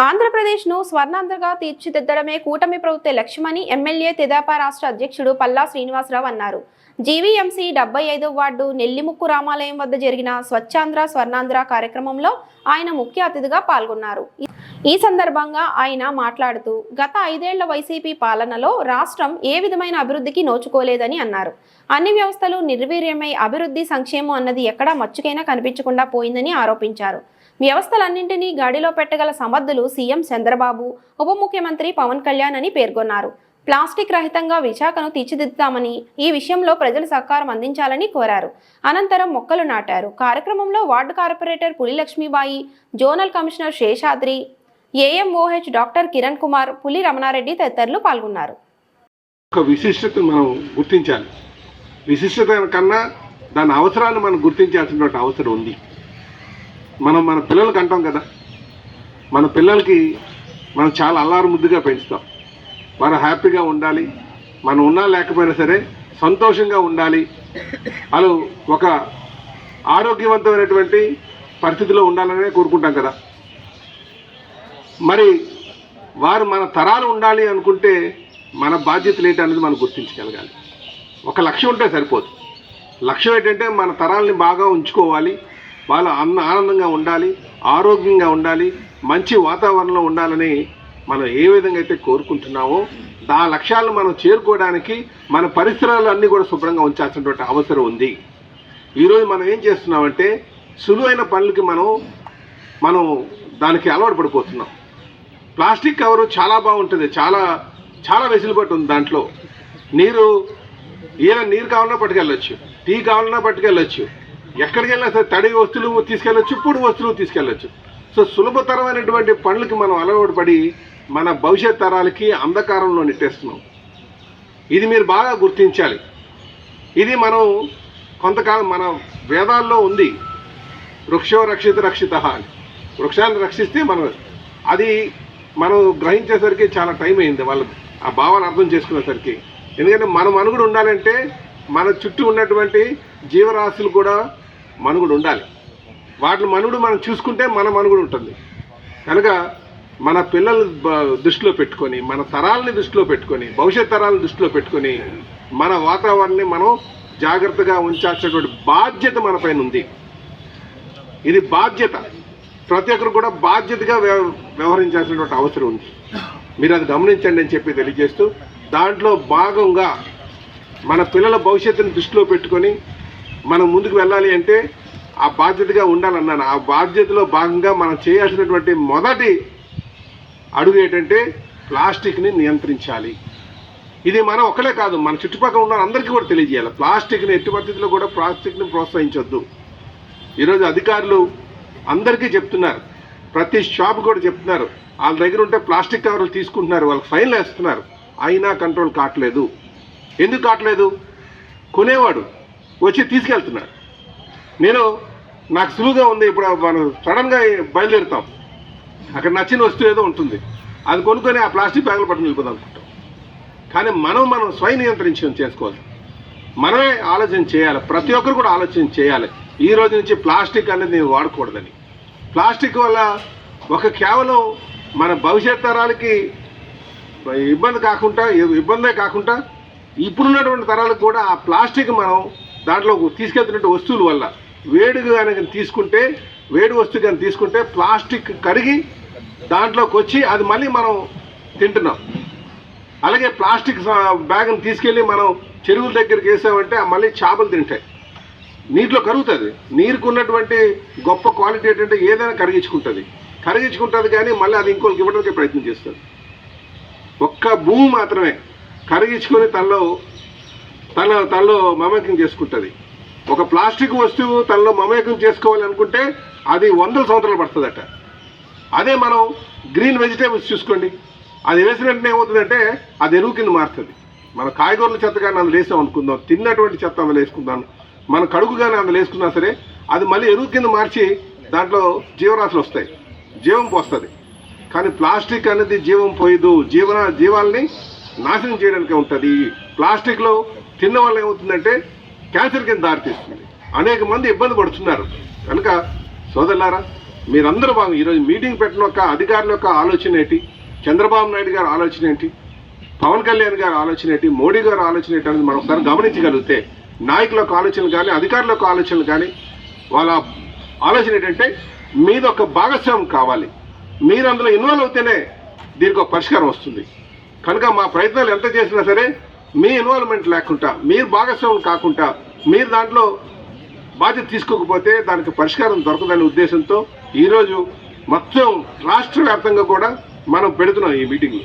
ఆంధ్రప్రదేశ్ను స్వర్ణాంధ్రగా తీర్చిదిద్దడమే కూటమి ప్రభుత్వ లక్ష్యమని ఎమ్మెల్యే తెదాపా రాష్ట్ర అధ్యక్షుడు పల్లా శ్రీనివాసరావు అన్నారు. జీవీఎంసీ డెబ్బై ఐదో వార్డు నెల్లిముక్కు రామాలయం వద్ద జరిగిన స్వచ్ఛాంధ్ర స్వర్ణాంధ్ర కార్యక్రమంలో ఆయన ముఖ్య అతిథిగా పాల్గొన్నారు. ఈ- ఈ సందర్భంగా ఆయన మాట్లాడుతూ గత ఐదేళ్ళ వైసీపీ పాలనలో రాష్ట్రం ఏ విధమైన అభివృద్ధికి నోచుకోలేదని అన్నారు. అన్ని వ్యవస్థలు నిర్వీర్యమై అభివృద్ధి సంక్షేమం అన్నది ఎక్కడా మచ్చుకైనా కనిపించకుండా పోయిందని ఆరోపించారు. వ్యవస్థలన్నింటినీ గాడిలో పెట్టగల సమర్థులు సీఎం చంద్రబాబు ఉప ముఖ్యమంత్రి పవన్ కళ్యాణ్ అని పేర్కొన్నారు. ప్లాస్టిక్ రహితంగా విశాఖను తీర్చిదిద్దుతామని ఈ విషయంలో ప్రజలు సహకారం అందించాలని కోరారు. అనంతరం మొక్కలు నాటారు. కార్యక్రమంలో ward corporator Puli Lakshmibai zonal commissioner Seshadri AMOH doctor Kiran Kumar Puli Ramana Reddy తదితరులు పాల్గొన్నారు. ఒక విశిష్టత మనం గుర్తించాలి. విశిష్టత కన్నా దాని అవసరాన్ని మనం గుర్తించాల్సినటువంటి అవసరం ఉంది. మనం మన పిల్లలకి అంటాం కదా. మన పిల్లలకి మనం చాలా అల్లారు ముద్దుగా పెంచుతాం. వారు హ్యాపీగా ఉండాలి. మనం ఉన్నా లేకపోయినా సరే సంతోషంగా ఉండాలి. వాళ్ళు ఒక ఆరోగ్యవంతమైనటువంటి పరిస్థితిలో ఉండాలనే కోరుకుంటాం కదా. మరి వారు మన తరాలు ఉండాలి అనుకుంటే మన బాధ్యతలు ఏంటి అనేది మనం గుర్తించగలగాలి. ఒక లక్ష్యం ఉంటే సరిపోదు. లక్ష్యం ఏంటంటే మన తరాలని బాగా ఉంచుకోవాలి. వాళ్ళు అన్న ఆనందంగా ఉండాలి ఆరోగ్యంగా ఉండాలి మంచి వాతావరణంలో ఉండాలని మనం ఏ విధంగా అయితే కోరుకుంటున్నామో ఆ లక్ష్యాలను మనం చేరుకోవడానికి మన పరిసరాలు అన్నీ కూడా శుభ్రంగా ఉంచాల్సినటువంటి అవసరం ఉంది. ఈరోజు మనం ఏం చేస్తున్నామంటే సులువైన పనులకి మనం మనం దానికి అలవాటు పడిపోతున్నాం. ప్లాస్టిక్ కవరు చాలా బాగుంటుంది చాలా చాలా వెసులుబాటు ఉంది దాంట్లో. నీరు ఏదైనా నీరు కావాలన్నా పట్టుకెళ్ళచ్చు టీ కావాలన్నా పట్టుకెళ్ళొచ్చు. ఎక్కడికి వెళ్ళినా సరే తడి వస్తువులు తీసుకెళ్ళొచ్చు పొడి వస్తువులు తీసుకెళ్ళచ్చు. సో సులభతరమైనటువంటి పనులకి మనం అలవాటు పడి మన భవిష్యత్ తరాలకి అంధకారంలో నెట్టేస్తున్నాం ఇది మీరు బాగా గుర్తించాలి. ఇది మనం కొంతకాలం మన వేదాల్లో ఉంది. వృక్షో రక్షిత రక్షిత అని. వృక్షాన్ని రక్షిస్తే మనం అది మనం గ్రహించేసరికి చాలా టైం అయింది. వాళ్ళు ఆ భావాన్ని అర్థం చేసుకునేసరికి. ఎందుకంటే మన మనుగుడు ఉండాలంటే మన చుట్టూ ఉన్నటువంటి జీవరాశులు కూడా మనుగుడు ఉండాలి. వాటి మనుగుడు మనం చూసుకుంటే మన మనుగుడు ఉంటుంది. కనుక మన పిల్లలు దృష్టిలో పెట్టుకొని మన తరాలని దృష్టిలో పెట్టుకొని భవిష్యత్ తరాలను దృష్టిలో పెట్టుకొని మన వాతావరణాన్ని మనం జాగ్రత్తగా ఉంచాల్సినటువంటి బాధ్యత మన పైన ఉంది. ఇది బాధ్యత. ప్రతి ఒక్కరు కూడా బాధ్యతగా వ్యవ- వ్యవహరించాల్సినటువంటి అవసరం ఉంది. మీరు అది గమనించండి అని చెప్పి తెలియజేస్తూ దాంట్లో భాగంగా మన పిల్లల భవిష్యత్తుని దృష్టిలో పెట్టుకొని మనం ముందుకు వెళ్ళాలి అంటే ఆ బాధ్యతగా ఉండాలన్నాను. ఆ బాధ్యతలో భాగంగా మనం చేయాల్సినటువంటి మొదటి అడుగు ఏంటంటే ప్లాస్టిక్ని నియంత్రించాలి. ఇది మనం ఒకలే కాదు మన చుట్టుపక్కల ఉన్న అందరికీ కూడా తెలియజేయాలి. ప్లాస్టిక్ని ఎట్టి పరిస్థితుల్లో కూడా ప్లాస్టిక్ని ప్రోత్సహించొద్దు. ఈరోజు అధికారులు అందరికీ చెప్తున్నారు. ప్రతి షాప్ కూడా చెప్తున్నారు. వాళ్ళ దగ్గర ఉంటే ప్లాస్టిక్ కవర్లు తీసుకుంటున్నారు. వాళ్ళకి ఫైన్లు వేస్తున్నారు. అయినా కంట్రోల్ కావట్లేదు. ఎందుకు కావట్లేదు? కొనేవాడు. వచ్చి తీసుకెళ్తున్నాడు. నేను నాకు సులువుగా ఉంది ఇప్పుడు మనం సడన్గా బయలుదేరుతాం. అక్కడ నచ్చిన వస్తువు ఏదో ఉంటుంది. అది కొనుక్కొని ఆ ప్లాస్టిక్ బ్యాగులు పట్టుకుని వెళ్ళిపోదాం అనుకుంటాం. కానీ మనం మనం స్వయం నియంత్రించడం చేసుకోవాలి. మనమే ఆలోచన చేయాలి. ప్రతి ఒక్కరు కూడా ఆలోచన చేయాలి. ఈ రోజు నుంచి ప్లాస్టిక్ అనేది నేను వాడకూడదని. ప్లాస్టిక్ వల్ల ఒక కేవలం మన భవిష్యత్ తరాలకి ఇబ్బంది కాకుండా ఇబ్బందే కాకుండా ఇప్పుడున్నటువంటి తరాలకు కూడా ఆ ప్లాస్టిక్ మనం దాంట్లో తీసుకెళ్తున్న వస్తువుల వల్ల వేడిగా కనుక తీసుకుంటే వేడి వస్తువు కానీ తీసుకుంటే ప్లాస్టిక్ కరిగి దాంట్లోకి వచ్చి అది మళ్ళీ మనం తింటున్నాం. అలాగే ప్లాస్టిక్ బ్యాగ్ని తీసుకెళ్ళి మనం చెరువుల దగ్గరికి వేసామంటే ఆ మళ్ళీ చేపలు తింటాయి. నీటిలో కరుగుతుంది. నీరుకు ఉన్నటువంటి గొప్ప క్వాలిటీ ఏంటంటే ఏదైనా కరిగించుకుంటుంది. కరిగించుకుంటుంది కానీ మళ్ళీ అది ఇంకోరికి ఇవ్వడానికి ప్రయత్నం చేస్తుంది. ఒక్క భూమి మాత్రమే కరిగించుకొని తనలో తన తనలో మమేకం చేసుకుంటుంది. ఒక ప్లాస్టిక్ వస్తువు తనలో మమేకం చేసుకోవాలనుకుంటే అది వందల సంవత్సరాలు పడుతుందట. అదే మనం గ్రీన్ వెజిటేబుల్స్ చూసుకోండి. అది వేసిన వెంటనే ఏమవుతుందంటే అది ఎరువు కింద మారుతుంది. మన కాయగూరల చెత్త కానీ అందులో వేసాం అనుకుందాం. తిన్నటువంటి చెత్త అందులో వేసుకుందాం. మన కడుగు కానీ అందులో వేసుకున్నా సరే అది మళ్ళీ ఎరువు కింద మార్చి దాంట్లో జీవరాశులు వస్తాయి. జీవం పోస్తుంది. కానీ ప్లాస్టిక్ అనేది జీవం పోయదు. జీవన జీవాల్ని నాశనం చేయడానికి ఉంటుంది. ప్లాస్టిక్లో తిన్న వల్ల ఏమవుతుందంటే క్యాన్సర్ కింద దారితీస్తుంది అనేక మంది ఇబ్బంది పడుతున్నారు. కనుక సోదరులారా మీరందరూ బాగా ఈరోజు మీటింగ్ పెట్టిన ఒక అధికారుల యొక్క ఆలోచన ఏంటి? చంద్రబాబు నాయుడు గారి ఆలోచన ఏంటి? పవన్ కళ్యాణ్ గారి ఆలోచన ఏంటి? మోడీ గారి ఆలోచన ఏంటి అనేది మనం ఒకసారి గమనించగలిగితే నాయకుల యొక్క ఆలోచనలు కానీ అధికారుల యొక్క ఆలోచనలు కానీ వాళ్ళ ఆలోచన ఏంటంటే మీద ఒక భాగస్వామ్యం కావాలి. మీరు అందులో ఇన్వాల్వ్ అవుతేనే దీనికి ఒక పరిష్కారం వస్తుంది. కనుక మా ప్రయత్నాలు ఎంత చేసినా సరే మీ ఇన్వాల్వ్మెంట్ లేకుండా మీరు భాగస్వామ్యం కాకుండా మీరు దాంట్లో బాధ్యత తీసుకోకపోతే దానికి పరిష్కారం దొరకదనే ఉద్దేశంతో ఈరోజు మొత్తం రాష్ట్ర వ్యాప్తంగా కూడా మనం పెడుతున్నాం ఈ మీటింగ్.